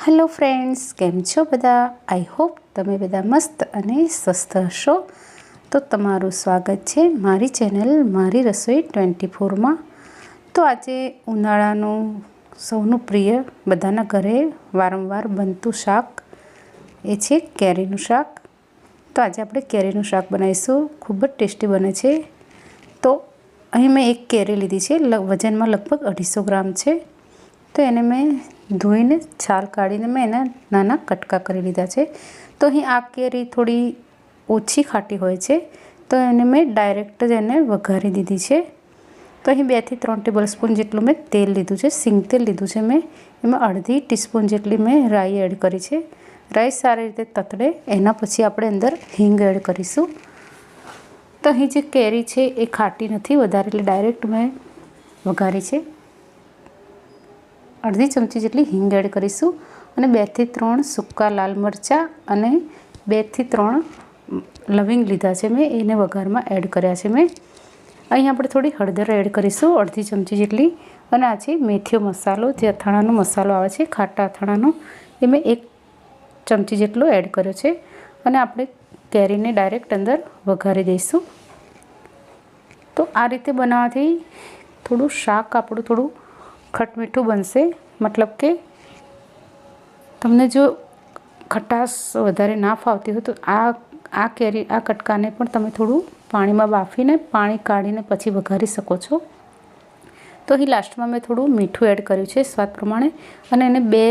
Hello friends કેમ છો બધા? આઈ હોપ તમે બધા મસ્ત અને સ્વસ્થ હશો. તો તમારું સ્વાગત છે મારી ચેનલ મારી રસોઈ ટ્વેન્ટી ફોરમાં. તો આજે ઉનાળાનું સૌનું પ્રિય બધાના ઘરે વારંવાર બનતું શાક એ છે કેરીનું શાક. તો આજે આપણે કેરીનું શાક બનાવીશું. ખૂબ જ ટેસ્ટી બને છે. તો અહીં મેં એક કેરી લીધી છે. વજનમાં લગભગ અઢીસો ગ્રામ છે. તો એને મેં ધોઈને છાલ કાઢીને મેં એના નાના કટકા કરી લીધા છે. તો અહીં આ કેરી થોડી ઓછી ખાટી હોય છે. તો એને મેં ડાયરેક્ટ જ એને વઘારી દીધી છે. તો અહીં બેથી ત્રણ ટેબલ સ્પૂન જેટલું મેં તેલ લીધું છે, સિંગ તેલ લીધું છે મેં. એમાં અડધી ટીસ્પૂન જેટલી મેં રાઈ એડ કરી છે. રાઈ સારી રીતે તતડે, એના પછી આપણે અંદર હિંગ એડ કરીશું. તો અહીં જે કેરી છે એ ખાટી નથી, વધારે એટલે ડાયરેક્ટ મેં વઘારી છે. અડધી ચમચી જેટલી હિંગ એડ કરીશું અને બેથી ત્રણ સૂકા લાલ મરચાં અને બેથી ત્રણ લવિંગ લીધા છે મેં, એને વઘારમાં એડ કર્યા છે મેં. અહીં આપણે થોડી હળદર એડ કરીશું, અડધી ચમચી જેટલી. અને આ છે મેથીઓ મસાલો, જે અથાણાનો મસાલો આવે છે, ખાટા અથાણાનો, એ મેં એક ચમચી જેટલો એડ કર્યો છે. અને આપણે કેરીને ડાયરેક્ટ અંદર વઘારી દઈશું. તો આ રીતે બનાવવાથી થોડું શાક આપણું થોડું ખટમીઠું બનશે. મતલબ કે તમને જો ખટાશ વધારે ના ફાવતી હોય તો આ આ કેરી, આ કટકાને પણ તમે થોડું પાણીમાં બાફીને પાણી કાઢીને પછી વઘારી શકો છો. તો અહીં લાસ્ટમાં મેં થોડું મીઠું એડ કર્યું છે સ્વાદ પ્રમાણે અને એને બે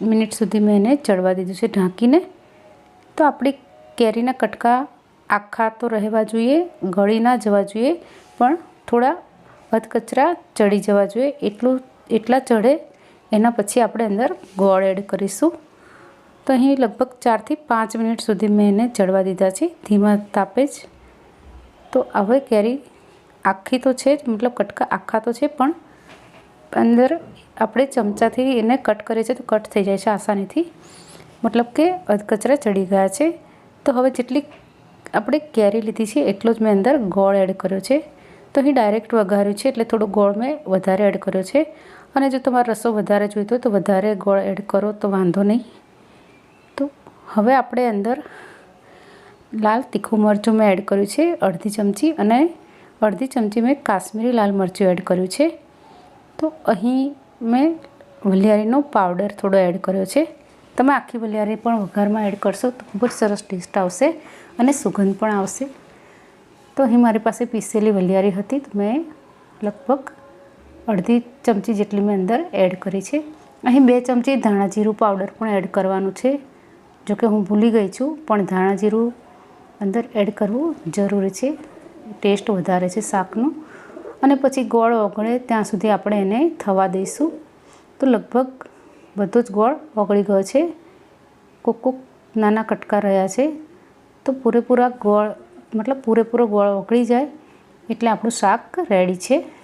મિનિટ સુધી મેં એને ચડવા દીધું છે ઢાંકીને. તો આપણી કેરીના કટકા આખા તો રહેવા જોઈએ, ગળી ના જવા જોઈએ, પણ થોડા અધકચરા ચડી જવા જોઈએ. એટલું એટલા ચઢે એના પછી આપણે અંદર ગોળ એડ કરીશું. તો અહીં લગભગ ચારથી પાંચ મિનિટ સુધી મેં એને ચડવા દીધા છે, ધીમા તાપે જ. તો હવે કેરી આખી તો છે જ, મતલબ કટકા આખા તો છે પણ અંદર આપણે ચમચાથી એને કટ કરીએ છીએ તો કટ થઈ જાય છે આસાનીથી. મતલબ કે અધકચરા ચડી ગયા છે. તો હવે જેટલી આપણે કેરી લીધી છે એટલો જ મેં અંદર ગોળ એડ કર્યો છે. તો અહીં ડાયરેક્ટ વઘાર્યું છે એટલે થોડો ગોળ મેં વધારે એડ કર્યો છે. અને જો તમારો રસો વધારે જોઈતો તો વધારે ગોળ એડ કરો, તો વાંધો નહીં. તો હવે આપણે અંદર લાલ તીખું મરચું મેં એડ કર્યું છે, અડધી ચમચી, અને અડધી ચમચી મેં કાશ્મીરી લાલ મરચું એડ કર્યું છે. તો અહીં મેં વલિયારીનો પાવડર થોડો એડ કર્યો છે. તમે આખી વલિયારી પણ વઘારમાં એડ કરશો તો ખૂબ જ સરસ ટેસ્ટ આવશે અને સુગંધ પણ આવશે. તો અહીં મારી પાસે પીસેલી વલિયારી હતી, તો મેં લગભગ અડધી ચમચી જેટલી મેં અંદર એડ કરી છે. અહીં બે ચમચી ધાણા જીરું પાવડર પણ એડ કરવાનું છે. જોકે હું ભૂલી ગઈ છું, પણ ધાણા જીરું અંદર એડ કરવું જરૂરી છે. ટેસ્ટ વધારે છે શાકનું. અને પછી ગોળ ઓગળે, ત્યાં સુધી આપણે એને થવા દઈશું. તો લગભગ બધો જ ગોળ ઓગળી ગયો છે. કોક કોક નાના કટકા રહ્યા છે. તો પૂરેપૂરા ગોળ, મતલબ પૂરેપૂરો ગોળ ઓગળી જાય એટલે આપણું શાક રેડી છે.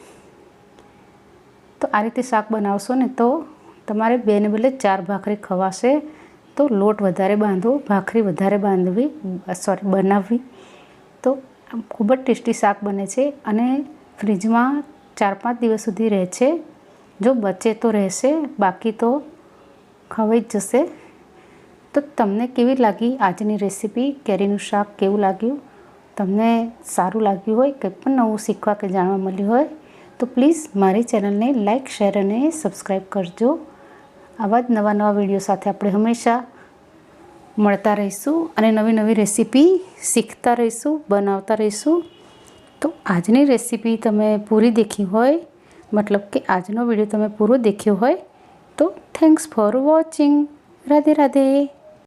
તો આ રીતે શાક બનાવશો ને તો તમારે બેને બદલે ચાર ભાખરી ખવાશે. તો લોટ વધારે બાંધવો ભાખરી વધારે બાંધવી સોરી બનાવવી. તો ખૂબ જ ટેસ્ટી શાક બને છે અને ફ્રીજમાં ચાર પાંચ દિવસ સુધી રહે છે. જો બચે તો રહેશે, બાકી તો ખવાઈ જ જશે. તો તમને કેવી લાગી આજની રેસીપી? કેરીનું શાક કેવું લાગ્યું? તમને સારું લાગ્યું હોય, કંઈ પણ નવું શીખવા કે જાણવા મળ્યું હોય તો પ્લીઝ મારી ચેનલને લાઇક શેર અને સબસ્ક્રાઈબ કરજો. આવા જ નવા નવા વીડિયો સાથે આપણે હંમેશા મળતા રહીશું અને નવી નવી રેસીપી શીખતા રહીશું, બનાવતા રહીશું. તો આજની રેસીપી તમે પૂરી દેખી હોય, મતલબ કે આજનો વીડિયો તમે પૂરો દેખ્યો હોય, તો thanks for watching Radhe Radhe.